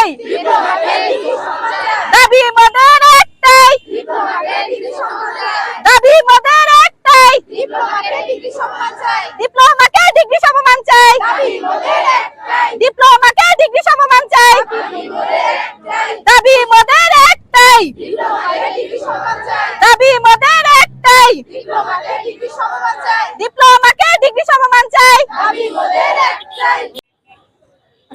চাই দাবি মোদের একটাই। দাবি মোদের একটাই। ডিপ্লোমাকে ডিগ্রি সমমান চাই। ডিপ্লোমাকে ডিগ্রি সমমান চাই। দাবি মোদের একটাই। দাবি মোদের একটাই। ডিপ্লোমাকে ডিগ্রি সমমান চাই।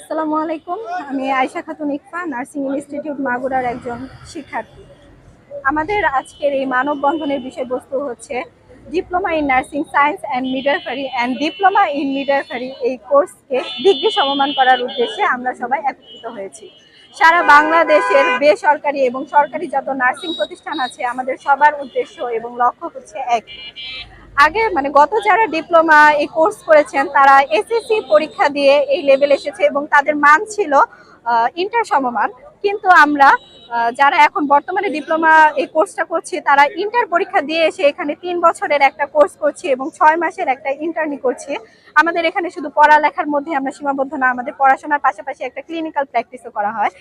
আসসালামু আলাইকুম। আমি আয়শা খাতুন ইকফা, নার্সিং ইনস্টিটিউট মাগুরার একজন শিক্ষার্থী। আমাদের আজকের এই মানববন্ধনের বিষয়বস্তু হচ্ছে diploma in nursing science and midwifery and diploma in midwifery এই কোর্সকে ডিগ্রি সমমান করার উদ্দেশ্যে আমরা সবাই একত্রিত হয়েছি। সারা বাংলাদেশের বেসরকারি এবং সরকারি যত নার্সিং প্রতিষ্ঠান আছে, আমাদের সবার উদ্দেশ্য এবং লক্ষ্য হচ্ছে এক আগে মানে গত যারা ডিপ্লোমা এই কোর্স করেছেন, তারা এসএসসি পরীক্ষা দিয়ে এই লেভেল এসেছে এবং তাদের মান ছিল ইন্টার সমমান। কিন্তু আমরা যারা এখন বর্তমানে ডিপ্লোমা এই কোর্সটা করছি, তারা ইন্টার পরীক্ষা দিয়ে এসে এখানে তিন বছরের একটা কোর্স করছি এবং ছয় মাসের একটা ইন্টার্নি করছি। আমাদের এখানে শুধু পড়ালেখার মধ্যে আমরা সীমাবদ্ধ না, আমাদের পড়াশোনার পাশাপাশি একটা ক্লিনিক্যাল প্র্যাকটিসও করা হয়।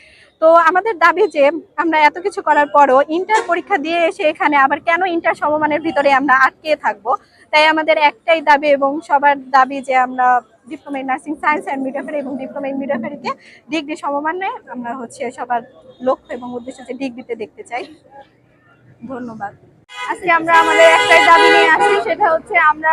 তো আমাদের দাবি যে, আমরা এত কিছু করার পরও ইন্টার পরীক্ষা দিয়ে এসে এখানে আবার কেন ইন্টার সমমানের ভিতরে আমরা আটকে থাকব? তাই আমাদের একটাই দাবি এবং সবার দাবি যে আমরা diploma in nursing science and midwifery এবং ডিপ্লোমা ইন মিডওয়াইফারিকে ডিগ্রি সমমানে আমরা হচ্ছে সবার লক্ষ্য এবং উদ্দেশ্য যে ডিগ্রিতে দেখতে চাই। ধন্যবাদ। আজকে আমরা আমাদের একটাই দাবি নিয়ে আসি, সেটা হচ্ছে আমরা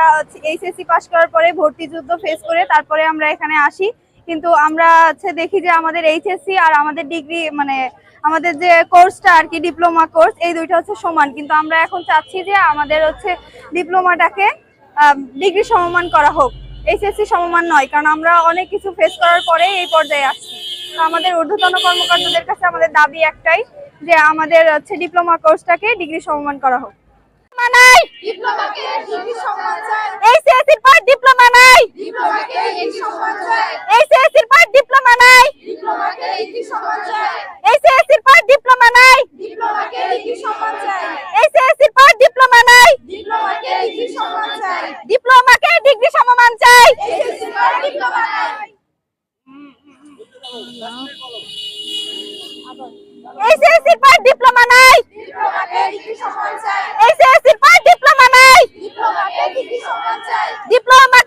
এইচএসসি পাশ করার পরে ভর্তি যুদ্ধ ফেস করে তারপরে আমরা এখানে আসি। কিন্তু আমরা হচ্ছে দেখি যে আমাদের এইচএসসি আর আমাদের ডিগ্রি মানে আমাদের যে কোর্সটা আর কি ডিপ্লোমা কোর্স এই দুইটা হচ্ছে সমান। কিন্তু আমরা এখন চাচ্ছি যে আমাদের হচ্ছে ডিপ্লোমাটাকে ডিগ্রি সমমান করা হোক। এইচএসসি সমমান নয় কারণ আমরা অনেক কিছু ফেস করার পরে এই পর্যায়ে আসছি। আমাদের ঊর্ধ্বতন কর্মকর্তাদের কাছে আমাদের দাবি একটাই যে আমাদের হচ্ছে ডিপ্লোমা কোর্সটাকে ডিগ্রি সমমান করা হোক। মানাই এইচএসসির পর ডিপ্লোমা নাই! এইচএসসির পর ডিপ্লোমা নাই এইচএসসির পর ডিপ্লোমা নাই এইচএসসির পর ডিপ্লোমা নাই ডিপ্লোমাকে ডিগ্রি সমমান চাই। এইচএসসির পর ডিপ্লোমা নাই। ডিপ্লোমা নাই। ডিপ্লোমা